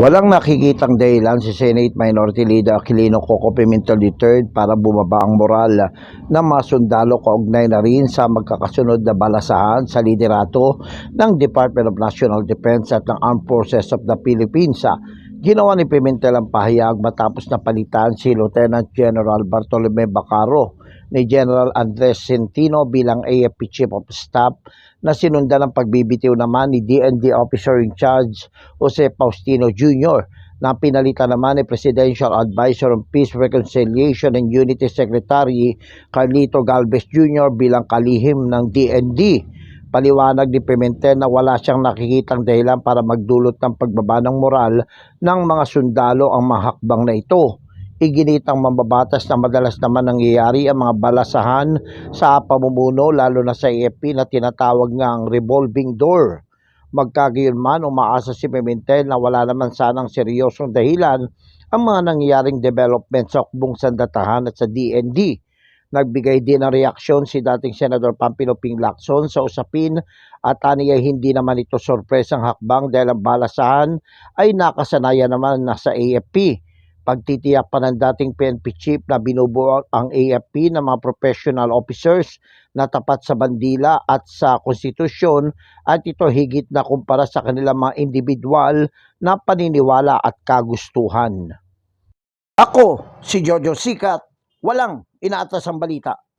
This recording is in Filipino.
Walang nakikitang dahilan si Senate Minority Leader Aquilino Coco Pimentel III para bumaba ang moral ng mga sundalo kaugnay na rin sa magkakasunod na balasahan sa liderato ng Department of National Defense at ng Armed Forces of the Philippines. Ginawa ni Pimentel ang pahayag matapos na palitan si Lieutenant General Bartolome Bacaro ni General Andres Centino bilang AFP Chief of Staff na sinundan ang pagbibitiw naman ni DND Officer in Charge Jose Faustino Jr. na pinalitan naman ni Presidential Advisor on Peace, Reconciliation and Unity Secretary Carlito Galvez Jr. bilang kalihim ng DND. Paliwanag ni Pimentel na wala siyang nakikitang dahilan para magdulot ng pagbaba ng moral ng mga sundalo ang mga hakbang na ito. Iginitang mambabatas na madalas naman nangyayari ang mga balasahan sa pamumuno lalo na sa AFP na tinatawag ngang revolving door. Magkagayon man, umaasa si Pimentel na wala naman sanang seryosong dahilan ang mga nangyayaring development sa Ukbong Sandatahan at sa DND. Nagbigay din ng reaksyon si dating Senador Pampilo Ping Lacson sa usapin at aniya hindi naman ito sorpresang hakbang dahil ang balasahan ay nakasanayan naman na sa AFP. Pagtitiyak pa ng dating PNP chief na binubuo ang AFP ng mga professional officers na tapat sa bandila at sa konstitusyon at ito higit na kumpara sa kanilang mga individual na paniniwala at kagustuhan. Ako, si Jojo Sikat, walang inaatas ang balita.